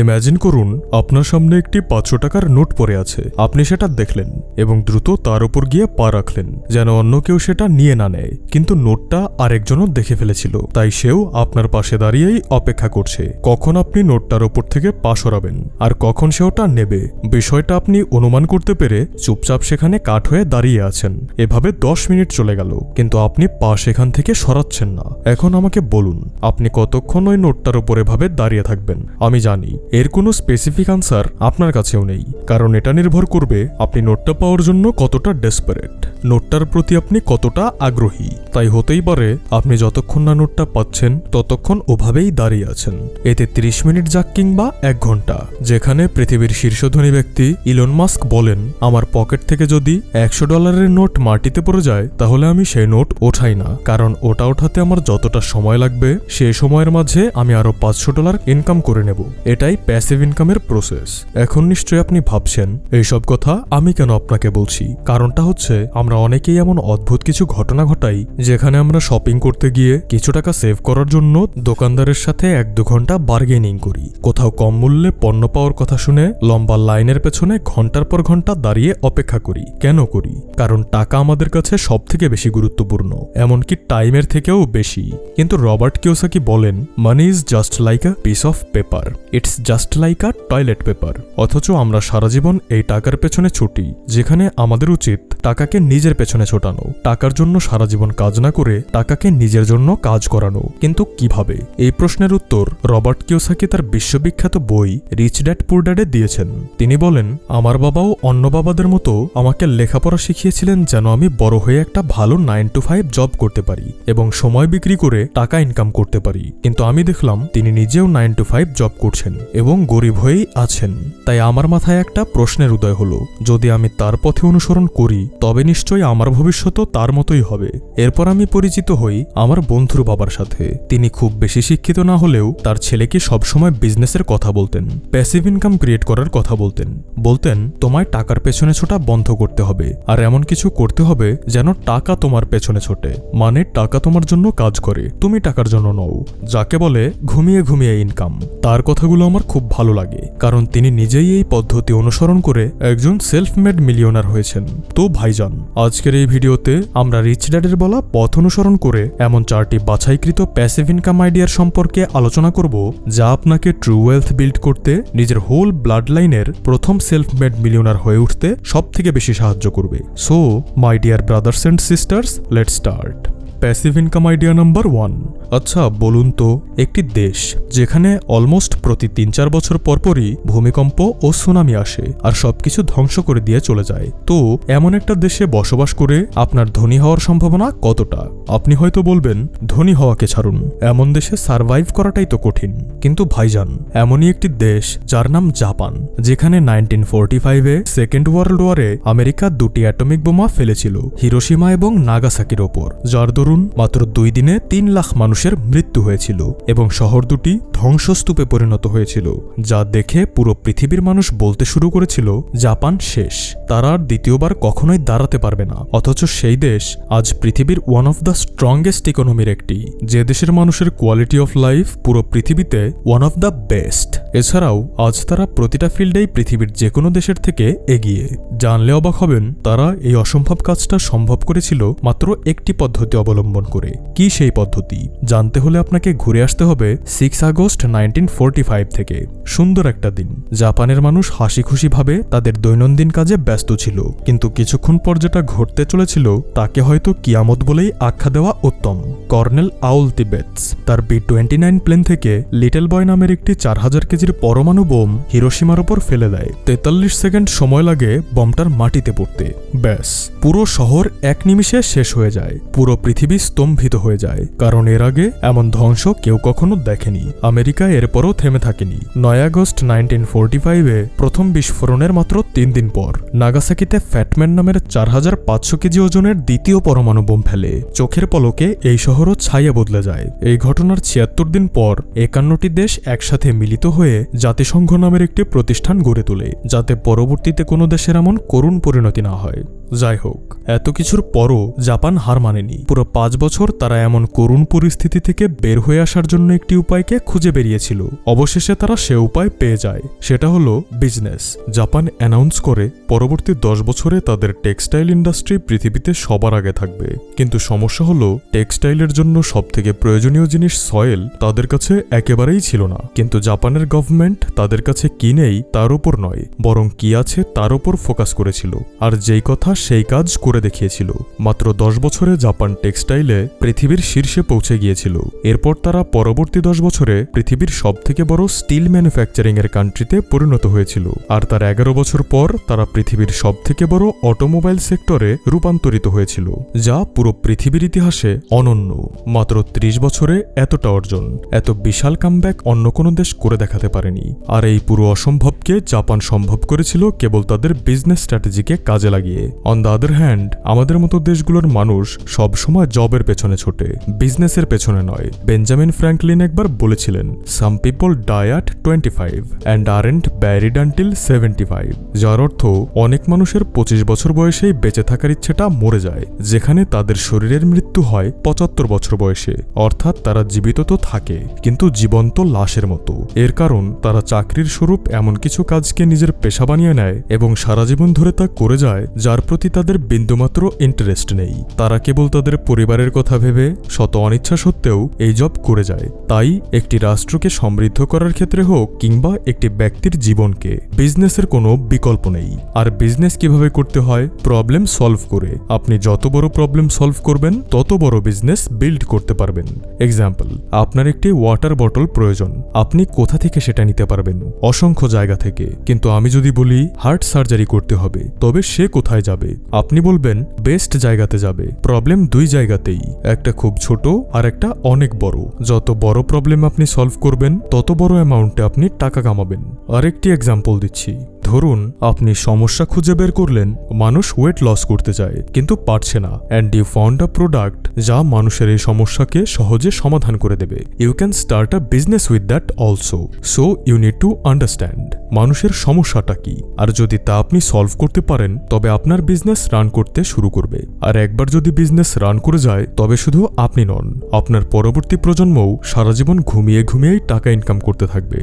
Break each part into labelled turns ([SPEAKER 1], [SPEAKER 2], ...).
[SPEAKER 1] Imagine করুন, আপনার সামনে একটি পাঁচশো টাকার নোট পড়ে আছে। আপনি সেটা দেখলেন এবং দ্রুত তার উপর গিয়ে পা রাখলেন, যেন অন্য কেউ সেটা নিয়ে না নেয়। কিন্তু নোটটা আরেকজনও দেখে ফেলেছিল, তাই সেও আপনার পাশে দাঁড়িয়েই অপেক্ষা করছে। কখন আপনি নোটটার ওপর থেকে পা সরাবেন, আর কখন সে ওটা নেবে? বিষয়টা আপনি অনুমান করতে পেরে চুপচাপ সেখানে কাঠ হয়ে দাঁড়িয়ে আছেন। এভাবে দশ মিনিট চলে গেল, কিন্তু আপনি পা সেখান থেকে সরাচ্ছেন না। এখন আমাকে বলুন, আপনি কতক্ষণ ওই নোটটার উপর এভাবে দাঁড়িয়ে থাকবেন? আমি জানি এর কোনো স্পেসিফিক আনসার আপনার কাছেও নেই, কারণ এটা নির্ভর করবে আপনি নোটটা পাওয়ার জন্য কতটা ডেসপারেট নোটটার প্রতি আপনি কতটা আগ্রহী? তাই হতেই পারে আপনি যতক্ষণ না নোটটা পাচ্ছেন, ততক্ষণ ওভাবেই দাঁড়িয়ে আছেন। এতে ৩০ মিনিট যাক কিংবা এক ঘণ্টা। যেখানে পৃথিবীর শীর্ষধনী ব্যক্তি ইলন মাস্ক বলেন, আমার পকেট থেকে যদি একশো ডলারের নোট মাটিতে পড়ে যায়, তাহলে আমি সেই নোট ওঠাই না। কারণ ওটা ওঠাতে আমার যতটা সময় লাগবে সেই সময়ের মাঝে আমি আরও পাঁচশো ডলার ইনকাম করে নেব। এটাই প্যাসিভ ইনকামের প্রসেস এখন নিশ্চয়ই আপনি ভাবছেন, এইসব কথা আমি কেন আপনাকে বলছি? কারণটা হচ্ছে, আমরা অনেকেই এমন অদ্ভুত কিছু ঘটনা ঘটাই যেখানে আমরা শপিং করতে গিয়ে কিছু টাকা সেভ করার জন্য দোকানদারের সাথে এক দু ঘণ্টা বার্গেনিং করি। কোথাও কম মূল্যে পণ্য পাওয়ার কথা শুনে লম্বা লাইনের পেছনে ঘণ্টার পর ঘণ্টা দাঁড়িয়ে অপেক্ষা করি। কেন করি? কারণ টাকা আমাদের কাছে সব থেকে বেশি গুরুত্বপূর্ণ, এমনকি টাইমের থেকেও বেশি। কিন্তু রবার্ট কিওসাকি বলেন money is just like a piece of paper it's just like a toilet paper অথচ আমরা সারা জীবন এই টাকার পেছনে ছুটি, যেখানে আমাদের উচিত টাকাকে নিজের পেছনে ছোটানো, টাকার জন্য সারা জীবন কাজ না করে টাকাকে নিজের জন্য কাজ করানো। কিন্তু কীভাবে? এই প্রশ্নের উত্তর রবার্ট কিওসাকি তার বিশ্ববিখ্যাত বই রিচ ড্যাড পুর ড্যাডে দিয়েছেন। তিনি বলেন, আমার বাবাও অন্য বাবাদের মতো আমাকে লেখাপড়া শিখিয়েছিলেন যেন আমি বড় হয়ে একটা ভালো নাইন টু ফাইভ জব করতে পারি এবং সময় বিক্রি করে টাকা ইনকাম করতে পারি। কিন্তু আমি দেখলাম, তিনি নিজেও নাইন টু ফাইভ জব করছেন এবং গরিব হয়েই আছেন। তাই আমার মাথায় একটা প্রশ্নের উদয় হলো, যদি আমি তার পথে অনুসরণ করি, তবে নিশ্চয়ই আমার ভবিষ্যৎও তার মতোই হবে। এরপর আমি পরিচিত হই আমার বন্ধুর বাবার সাথে। তিনি খুব বেশি শিক্ষিত না হলেও তার ছেলেকে সবসময় বিজনেসের কথা বলতেন প্যাসিভ ইনকাম ক্রিয়েট করার কথা বলতেন। বলতেন, তোমায় টাকার পেছনে ছোটা বন্ধ করতে হবে, আর এমন কিছু করতে হবে যেন টাকা তোমার পেছনে ছোটে। মানে টাকা তোমার জন্য কাজ করে, তুমি টাকার জন্য নও। যাকে বলে ঘুমিয়ে ঘুমিয়ে ইনকাম তার কথাগুলো আমার খুব ভালো লাগে, কারণ তিনি নিজেই এই পদ্ধতি অনুসরণ করে একজন সেলফ মেড মিলিয়নার হয়েছেন। তো ভাইজান আজকের এই ভিডিওতে আমরা রিচ ড্যাডের বলা পথ অনুসরণ করে এমন চারটি বাছাইকৃত প্যাসিভ ইনকাম আইডিয়ার সম্পর্কে আলোচনা করব, যা আপনাকে ট্রু ওয়েলথ বিল্ড করতে, নিজের হোল ব্লাড লাইনের প্রথম সেলফ মেড মিলিয়নার হয়ে উঠতে সব থেকে বেশি সাহায্য করবে। So my dear brothers and sisters let start passive income idea number one আচ্ছা বলুন তো, একটি দেশ যেখানে অলমোস্ট প্রতি তিন চার বছর পরপরই ভূমিকম্প ও সুনামি আসে আর সবকিছু ধ্বংস করে দিয়ে চলে যায়, তো এমন একটা দেশে বসবাস করে আপনার ধনী হওয়ার সম্ভাবনা কতটা? আপনি হয়তো বলবেন, ধনী হওয়াকে ছাড়ুন, এমন দেশে সার্ভাইভ করাটাই তো কঠিন। কিন্তু ভাইজান, এমনই একটি দেশ যার নাম জাপান, যেখানে নাইনটিন ফোরটি ফাইভে সেকেন্ড ওয়ার্ল্ড ওয়ারে আমেরিকা দুটি অ্যাটমিক বোমা ফেলেছিল হিরোসীমা এবং নাগাসাকির ওপর, যার দরুন মাত্র দুই দিনে তিন লাখ মানুষের মৃত্যু হয়েছিল এবং শহর দুটি ধ্বংসস্তূপে পরিণত হয়েছিল, যা দেখে পুরো পৃথিবীর মানুষ বলতে শুরু করেছিল, জাপান শেষ। তারা আর দ্বিতীয়বার কখনোই দাঁড়াতে পারবে না। অথচ সেই দেশ আজ পৃথিবীর ওয়ান অফ দ্য স্ট্রংগেস্ট ইকোনমির একটি। যে দেশের মানুষের কোয়ালিটি অফ লাইফ পুরো পৃথিবীতে ওয়ান অফ দ্য বেস্ট এছাড়াও, আজ তারা প্রতিটা ফিল্ডেই পৃথিবীর যে কোনো দেশের থেকে এগিয়ে। জানলে অবাক হবেন, তারা এই অসম্ভব কাজটা সম্ভব করেছিল মাত্র একটি পদ্ধতি অবলম্বন করে। কি সেই পদ্ধতি? জানতে হলে আপনাকে ঘুরে আসতে হবে সিক্স আগস্ট নাইনটিন থেকে। সুন্দর একটা দিন। জাপানের মানুষ হাসি খুশিভাবে তাদের দৈনন্দিন কাজে ব্যস্ত ছিল। কিন্তু কিছুক্ষণ পর যেটা ঘটতে চলেছিল, তাকে হয়তো কিয়ামত বলেই আখ্যা দেওয়া উত্তম। কর্নেল আউল তিবেটস তার বি টোয়েন্টি নাইন প্লেন থেকে লিটল বয় নামের একটি চার হাজার কেজির পরমাণু বোম হিরোসীমার ওপর ফেলে দেয়। তেতাল্লিশ সেকেন্ড সময় লাগে বোমটার মাটিতে পড়তে। ব্যাস, পুরো শহর এক নিমিষে শেষ হয়ে যায়। পুরো পৃথিবী স্তম্ভিত হয়ে যায়। কারণ এর আগে এমন ধ্বংস কেউ কখনো দেখেনি। আমেরিকা এরপরও থেমে থাকেনি। নয় আগস্ট নাইনটিন ফোরটি ফাইভে প্রথম বিস্ফোরণের মাত্র তিন দিন পর নাগাসাকিতে ফ্যাটম্যান নামের চার হাজার পাঁচশো কেজি ওজনের দ্বিতীয় পরমাণু বোম ফেলে। চোখের পলকে এই শহরও ছাইয়া বদলে যায়। এই ঘটনার ছিয়াত্তর দিন পর একান্নটি দেশ একসাথে মিলিত হয়ে জাতিসংঘ নামের একটি প্রতিষ্ঠান গড়ে তোলে, যাতে পরবর্তীতে কোনো দেশের এমন করুণ পরিণতি না হয়। যাই হোক, এত কিছুর পরও জাপান হার মানেনি। পুরো পাঁচ বছর তারা এমন করুণ পরিস্থিতি থেকে বের হয়ে আসার জন্য একটি উপায়কে খুঁজে বেরিয়েছিল। অবশেষে তারা সে উপায় পেয়ে যায়। সেটা হলো বিজনেস। জাপান অ্যানাউন্স করে পরবর্তী দশ বছরে তাদের টেক্সটাইল ইন্ডাস্ট্রি পৃথিবীতে সবার আগে থাকবে। কিন্তু সমস্যা হলো, টেক্সটাইলের জন্য সবথেকে প্রয়োজনীয় জিনিস সয়েল তাদের কাছে একেবারেই ছিল না। কিন্তু জাপানের গভর্নমেন্ট তাদের কাছে কি নেই তার উপর নয়, বরং কি আছে তার উপর ফোকাস করেছিল। আর যেই কথা সেই কাজ করে দেখিয়েছিল। মাত্র দশ বছরে জাপান টেক্সটাইলে পৃথিবীর শীর্ষে পৌঁছে গিয়েছিল। এরপর তারা পরবর্তী দশ বছরে পৃথিবীর সবথেকে বড় স্টিল ম্যানুফ্যাকচারিং এর কান্ট্রিতে পরিণত হয়েছিল। আর তার এগারো বছর পর তারা পৃথিবীর সবথেকে বড় অটোমোবাইল সেক্টরে রূপান্তরিত হয়েছিল, যা পুরো পৃথিবীর ইতিহাসে অনন্য। মাত্র ত্রিশ বছরে এতটা অর্জন, এত বিশাল কামব্যাক অন্য কোনো দেশ করে দেখাতে পারেনি। আর এই পুরো অসম্ভবকে জাপান সম্ভব করেছিল কেবল তাদের বিজনেস স্ট্র্যাটেজিকে কাজে লাগিয়ে। অন দ্য আদার হ্যান্ড আমাদের মতো দেশগুলোর মানুষ সবসময় জবের পেছনে ছোটে বিজনেসের পেছনে নয়। বেঞ্জামিন ফ্র্যাঙ্কলিন একবার বলেছিলেন some people die at twenty five and aren't buried until seventy five যার অর্থ অনেক মানুষের পঁচিশ বছর বয়সেই বেঁচে থাকার ইচ্ছেটা মরে যায়, যেখানে তাদের শরীরের মৃত্যু হয় পঁচাত্তর বছর বয়সে। অর্থাৎ তারা জীবিত তো থাকে, কিন্তু জীবন্ত লাশের মতো। এর কারণ, তারা চাকরির স্বরূপ এমন কিছু কাজকে নিজের পেশা বানিয়ে নেয় এবং সারা জীবন ধরে তা করে যায়, যার প্রতি তাদের বিন্দুমাত্র ইন্টারেস্ট নেই। তারা কেবল তাদের পরিবারের কথা ভেবে শত অনিচ্ছা সত্ত্বেও এই জব করে যায়। তাই একটি রাষ্ট্রকে সমৃদ্ধ করার ক্ষেত্রে হোক কিংবা একটি ব্যক্তির জীবনকে বিজনেসের কোনো বিকল্প নেই। আর বিজনেস কীভাবে করতে হয়? প্রবলেম সলভ করে। আপনি যত বড় প্রবলেম সলভ করবেন, তত বড় বিজনেস বিল্ড করতে পারবেন। এক্সাম্পল আপনার একটি ওয়াটার বটল প্রয়োজন। আপনি কোথা থেকে সেটা নিতে পারবেন? অসংখ্য জায়গা থেকে। কিন্তু আমি যদি বলি হার্ট সার্জারি করতে হবে, তবে সে কোথায় যাবে। আপনি বলবেন বেস্ট জায়গাতে যাবে। প্রবলেম দুই জায়গাতেই। একটা খুব ছোট আর একটা অনেক বড়। যত বড় প্রবলেম আপনি সলভ করবেন, তত বড় অ্যামাউন্টে আপনি টাকা কামাবেন। আরেকটি এক্সাম্পল দিচ্ছি। ধরুন, আপনি সমস্যা খুঁজে বের করলেন, মানুষ ওয়েট লস করতে চায়, কিন্তু পারছে না। And you found a product যা মানুষের এই সমস্যাকে সহজে সমাধান করে দেবে। You can start a business with that also so you need to understand মানুষের সমস্যাটা কি? আর যদি তা আপনি সলভ করতে পারেন, তবে আপনার বিজনেস রান করতে শুরু করবে। আর একবার যদি বিজনেস রান করে যায়, তবে শুধু আপনি নন, আপনার পরবর্তী প্রজন্মও সারা জীবন ঘুমিয়ে ঘুমিয়েই টাকা ইনকাম করতে থাকবে।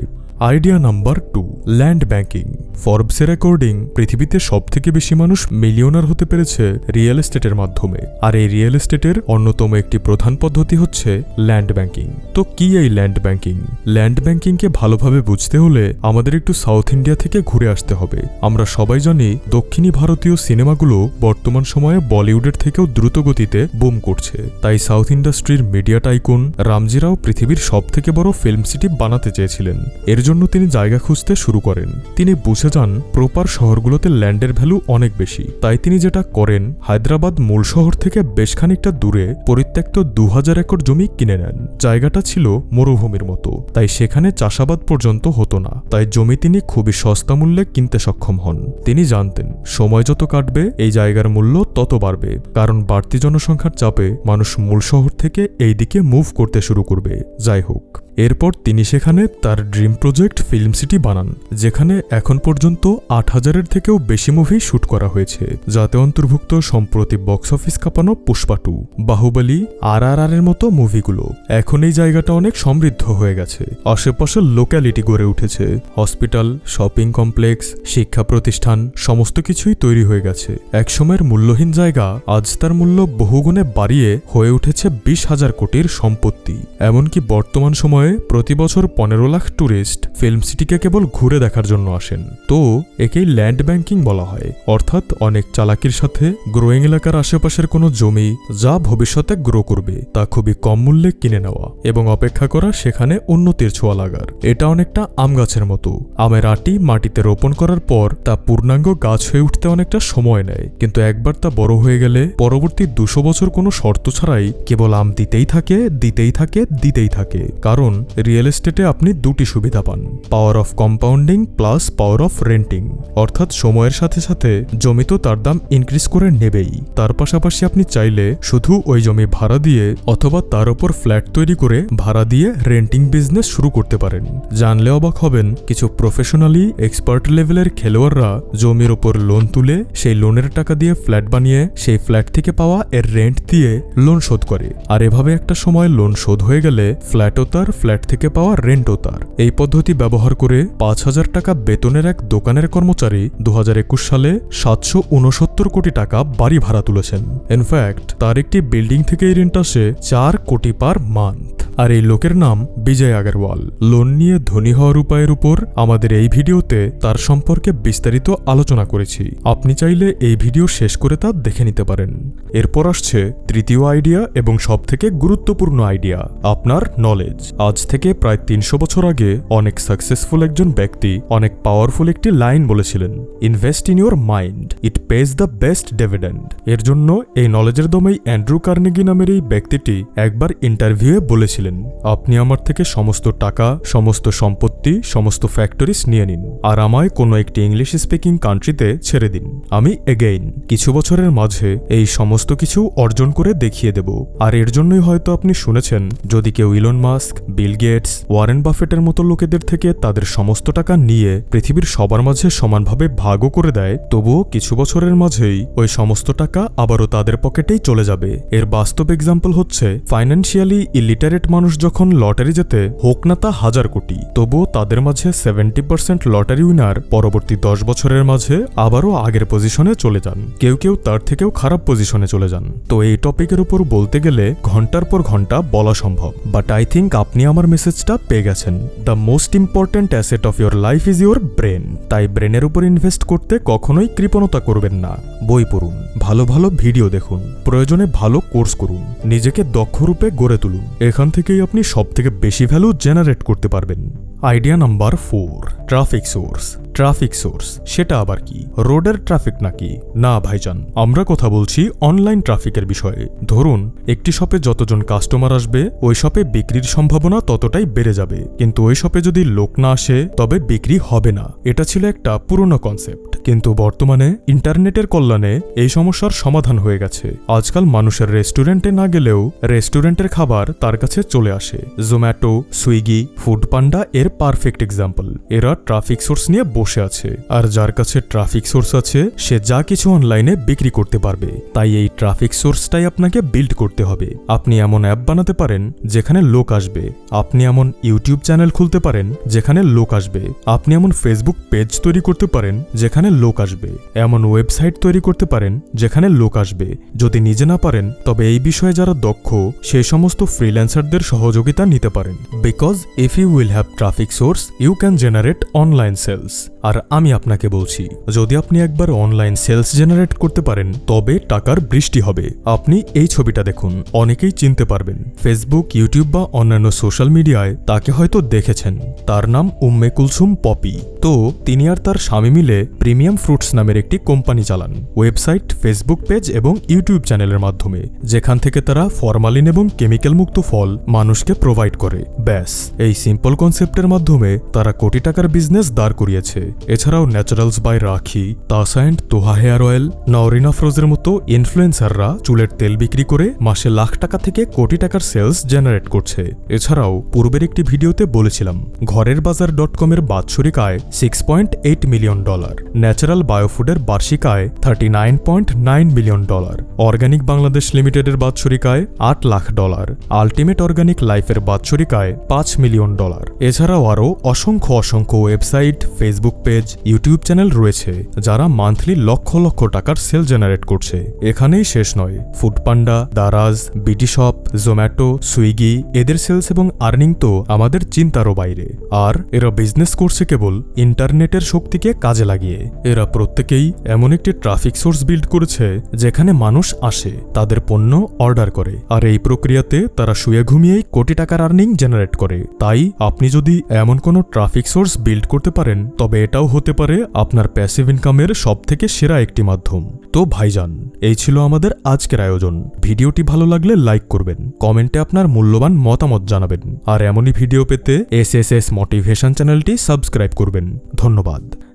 [SPEAKER 1] Idea number two, land banking. ফরবসের according পৃথিবীতে সব থেকে বেশি মানুষ মিলিয়নার হতে পেরেছে রিয়েল এস্টেটের মাধ্যমে। আর এই রিয়েল এস্টেটের অন্যতম একটি প্রধান পদ্ধতি হচ্ছে ল্যান্ড ব্যাংকিং। তো কি এই ল্যান্ড ব্যাংকিং? ল্যান্ড ব্যাংকিংকে ভালোভাবে বুঝতে হলে আমাদের একটু সাউথ ইন্ডিয়া থেকে ঘুরে আসতে হবে। আমরা সবাই জানি দক্ষিণী ভারতীয় সিনেমাগুলো বর্তমান সময়ে বলিউডের থেকেও দ্রুত গতিতে বুম করছে। তাই সাউথ ইন্ডাস্ট্রির মিডিয়া টাইকুন রামজিরাও পৃথিবীর সব থেকে বড় ফিল্ম সিটি বানাতে চেয়েছিলেন। এর জন্য তিনি জায়গা খুঁজতে শুরু করেন। তিনি বুঝে যান, প্রপার শহরগুলোতে ল্যান্ডের ভ্যালু অনেক বেশি। তাই তিনি যেটা করেন, হায়দ্রাবাদ মূল শহর থেকে বেশ খানিকটা দূরে পরিত্যক্ত দু হাজার একর জমি কিনে নেন। জায়গাটা ছিল মরুভূমির মতো, তাই সেখানে চাষাবাদ পর্যন্ত হতো না। তাই জমি তিনি খুবই সস্তা মূল্যে কিনতে সক্ষম হন। তিনি জানতেন, সময় যত কাটবে, এই জায়গার মূল্য তত বাড়বে। কারণ বাড়তি জনসংখ্যার চাপে মানুষ মূল শহর থেকে এই দিকে মুভ করতে শুরু করবে। যাই হোক। এরপর তিনি সেখানে তার ড্রিম প্রজেক্ট ফিল্ম সিটি বানান, যেখানে এখন পর্যন্ত আট হাজারের থেকেও বেশি মুভি শ্যুট করা হয়েছে, যাতে অন্তর্ভুক্ত সম্প্রতি বক্স অফিস কাঁপানো Pushpa two, Baahubali R R R এর মতো মুভিগুলো। এখন এই জায়গাটা অনেক সমৃদ্ধ হয়ে গেছে। আশেপাশের লোক্যালিটি গড়ে উঠেছে। হসপিটাল শপিং কমপ্লেক্স শিক্ষা প্রতিষ্ঠান, সমস্ত কিছুই তৈরি হয়ে গেছে। একসময়ের মূল্যহীন জায়গা আজ তার মূল্য বহুগুণে বাড়িয়ে হয়ে উঠেছে বিশ হাজার কোটির সম্পত্তি। এমনকি বর্তমান সময়ে প্রতি বছর পনেরো লাখ ট্যুরিস্ট ফিল্ম সিটিকে কেবল ঘুরে দেখার জন্য আসেন। তো একেই ল্যান্ড ব্যাংকিং বলা হয়। অর্থাৎ অনেক চালাকির সাথে গ্রোয়িং এলাকার আশেপাশের কোনো জমি যা ভবিষ্যতে গ্রো করবে, তা খুবই কম মূল্যে কিনে নেওয়া এবং অপেক্ষা করা সেখানে উন্নতির ছোঁয়া লাগার। এটা অনেকটা আম গাছের মতো। আমের আটি মাটিতে রোপণ করার পর তা পূর্ণাঙ্গ গাছ হয়ে উঠতে অনেকটা সময় নেয়। কিন্তু একবার তা বড় হয়ে গেলে পরবর্তী দুশো বছর কোনো শর্ত ছাড়াই কেবল আম দিতেই থাকে দিতেই থাকে দিতেই থাকে। কারণ কারণ রিয়েল এস্টেটে আপনি দুটি সুবিধা পান power of compounding plus power of renting অর্থাৎ সময়ের সাথে সাথে জমি তো তার দাম ইনক্রিজ করে নেবেই। তার পাশাপাশি আপনি চাইলে শুধু ওই জমি ভাড়া দিয়ে অথবা তার উপর ফ্ল্যাট তৈরি করে ভাড়া দিয়ে রেন্টিং বিজনেস শুরু করতে পারেন। জানলে অবাক হবেন, কিছু প্রফেশনালি এক্সপার্ট লেভেলের খেলোয়াড়রা জমির ওপর লোন তুলে সেই লোনের টাকা দিয়ে ফ্ল্যাট বানিয়ে সেই ফ্ল্যাট থেকে পাওয়া এর রেন্ট দিয়ে লোন শোধ করে। আর এভাবে একটা সময় লোন শোধ হয়ে গেলে ফ্ল্যাটও তার ফ্ল্যাট থেকে পাওয়া রেন্টও তার। এই পদ্ধতি ব্যবহার করে পাঁচ হাজার টাকা বেতনের এক দোকানের কর্মচারী দু হাজার একুশ সালে সাতশো উনসত্তর কোটি টাকা বাড়ি ভাড়া তুলেছেন। ইনফ্যাক্ট তার একটি বিল্ডিং থেকে এই রেন্ট আসে চার কোটি পার মান্থ আর এই লোকের নাম বিজয় আগরওয়াল। লোন নিয়ে ধনী হওয়ার উপায়ের উপর আমাদের এই ভিডিওতে তার সম্পর্কে বিস্তারিত আলোচনা করেছি। আপনি চাইলে এই ভিডিও শেষ করে তা দেখে নিতে পারেন। এরপর আসছে তৃতীয় আইডিয়া এবং সবথেকে গুরুত্বপূর্ণ আইডিয়া, আপনার নলেজ আজ থেকে প্রায় তিনশো বছর আগে অনেক সাকসেসফুল একজন ব্যক্তি অনেক পাওয়ারফুল একটি লাইন বলেছিলেন invest in your mind it pays the best dividend এর জন্য এই নলেজের দমেই অ্যান্ড্রু কার্নেগি নামের এই ব্যক্তিটি একবার ইন্টারভিউয়ে বলেছিলেন। আপনি আমার থেকে সমস্ত টাকা, সমস্ত সম্পত্তি, সমস্ত ফ্যাক্টরিজ নিয়ে নিন আর আমায় কোনো একটি ইংলিশ স্পিকিং কান্ট্রিতে ছেড়ে দিন। আমি এগেইন কিছু বছরের মাঝে এই সমস্ত কিছু অর্জন করে দেখিয়ে দেব। আর এর জন্যই হয়তো আপনি শুনেছেন, যদি কেউ Elon Musk Bill Gates Warren বাফেটের মতো লোকেদের থেকে তাদের সমস্ত টাকা নিয়ে পৃথিবীর সবার মাঝে সমানভাবে ভাগও করে দেয়, তবুও কিছু বছরের মাঝেই ওই সমস্ত টাকা আবারও তাদের পকেটেই চলে যাবে। এর বাস্তব এক্সাম্পল হচ্ছে ফাইন্যান্সিয়ালি ইলিটারেট মানুষ যখন লটারি যেতে হোক না তা হাজার কোটি, তবুও তাদের মাঝে সেভেন্টি পার্সেন্ট লটারি উইনার পরবর্তী দশ বছরের মাঝে আবারও আগের পজিশনে চলে যান। কেউ কেউ তার থেকেও খারাপ পজিশনে চলে যান। তো এই টপিকের উপর বলতে গেলে ঘণ্টার পর ঘণ্টা বলা সম্ভব। বাট আই থিঙ্ক আপনি আমার মেসেজটা পেয়ে গেছেন। The most important asset of your life is your brain তাই ব্রেনের উপর ইনভেস্ট করতে কখনোই কৃপণতা করবেন না। বই পড়ুন, ভালো ভালো ভিডিও দেখুন, প্রয়োজনে ভালো কোর্স করুন, নিজেকে দক্ষ রূপে গড়ে তুলুন। এখান থেকেই আপনি সবথেকে বেশি ভ্যালু জেনারেট করতে পারবেন। Idea number four traffic source traffic source সেটা আবার কি? রোডের ট্রাফিক নাকি? না, ভাইজান, আমরা কথা বলছি অনলাইন ট্রাফিকের বিষয়ে। ধরুন, একটি শপে যতজন কাস্টমার আসবে, ওই শপে বিক্রির সম্ভাবনা ততটাই বেড়ে যাবে। কিন্তু ওই শপে যদি লোক না আসে, তবে বিক্রি হবে না। এটা ছিল একটা পুরনো কনসেপ্ট কিন্তু বর্তমানে ইন্টারনেটের কল্যাণে এই সমস্যার সমাধান হয়ে গেছে। আজকাল মানুষের রেস্টুরেন্টে না গেলেও রেস্টুরেন্টের খাবার তার কাছে চলে আসে। জোম্যাটো সুইগি ফুড পান্ডা এর পারফেক্ট এক্সাম্পল এরা ট্রাফিক সোর্স নিয়ে বসে আছে। আর যার কাছে ট্রাফিক সোর্স আছে, সে যা কিছু অনলাইনে বিক্রি করতে পারবে। তাই এই ট্রাফিক সোর্সটাই আপনাকে বিল্ড করতে হবে। আপনি এমন অ্যাপ বানাতে পারেন, যেখানে লোক আসবে। আপনি এমন ইউটিউব চ্যানেল খুলতে পারেন, যেখানে লোক আসবে। আপনি এমন ফেসবুক পেজ তৈরি করতে পারেন, যেখানে লোক আসবে। এমন ওয়েবসাইট তৈরি করতে পারেন যেখানে লোক আসবে। যদি নিজে না পারেন, তবে এই বিষয়ে যারা দক্ষ সেই সমস্ত ফ্রিল্যান্সারদের সহযোগিতা নিতে পারেন। Because if you will have traffic source you can generate online sales আর আমি আপনাকে বলছি, যদি আপনি একবার অনলাইন সেলস জেনারেট করতে পারেন, তবে টাকার বৃষ্টি হবে। আপনি এই ছবিটা দেখুন, অনেকেই চিনতে পারবেন। ফেসবুক ইউটিউব বা অন্যান্য সোশ্যাল মিডিয়ায় তাকে হয়তো দেখেছেন। তার নাম উম্মে কুলসুম পপি। তো, তিনি আর তার স্বামী মিলে প্রিমিয়াম ফ্রুটস নামের একটি কোম্পানি চালান। ওয়েবসাইট, ফেসবুক পেজ এবং ইউটিউব চ্যানেলের মাধ্যমে, যেখান থেকে তারা ফরমালিন এবং কেমিক্যাল মুক্ত ফল মানুষকে প্রোভাইড করে। ব্যাস, এই সিম্পল কনসেপ্টের মাধ্যমে তারা কোটি টাকার বিজনেস দাঁড় করিয়েছে। এছাড়াও Naturals by Rakhi, Tasa and Toha hair oil Norina ফ্রোজের মতো ইনফ্লুয়েন্সাররা চুলের তেল বিক্রি করে মাসে লাখ টাকা থেকে কোটি টাকার সেলস জেনারেট করছে। এছাড়াও পূর্বের একটি ভিডিওতে বলেছিলাম, ঘরের বাজার ডট কমের বাৎসরিক আয় six point eight million dollar natural বায়োফুডের বার্ষিক আয় thirty nine point nine million dollar organic Bangladesh লিমিটেডের বাৎসরিক আয় আট লাখ ডলার আলটিমেট অর্গানিক লাইফের বাৎসরিক আয় পাঁচ মিলিয়ন ডলার এছাড়াও আরও অসংখ্য অসংখ্য website Facebook page YouTube channel রয়েছে, যারা মান্থলি লক্ষ লক্ষ টাকার সেল জেনারেট করছে। এখানেই শেষ নয়। Foodpanda Daraz, BT shop, Zomato, Swiggy, এদের সেলস এবং আর্নিং তো আমাদের চিন্তারও বাইরে। আর এরা বিজনেস করছে কেবল ইন্টারনেটের শক্তিকে কাজে লাগিয়ে। এরা প্রত্যেকেই এমন একটি ট্রাফিক সোর্স বিল্ড করেছে যেখানে মানুষ আসে, তাদের পণ্য অর্ডার করে। আর এই প্রক্রিয়াতে তারা শুয়ে ঘুমিয়েই কোটি টাকার আর্নিং জেনারেট করে। তাই আপনি যদি এমন কোনো ট্রাফিক সোর্স বিল্ড করতে পারেন, তবে এটাও হতে পারে আপনার প্যাসিভ ইনকামের সব থেকে সেরা একটি মাধ্যম। তো ভাইজান, এই ছিল আমাদের আজকের আয়োজন। ভিডিওটি ভালো লাগলে লাইক করবেন। কমেন্টে আপনার মূল্যবান মতামত জানাবেন। আর এমনই ভিডিও পেতে এস এস এস মোটিভেশন চ্যানেলটি সাবস্ক্রাইব করবেন। ধন্যবাদ।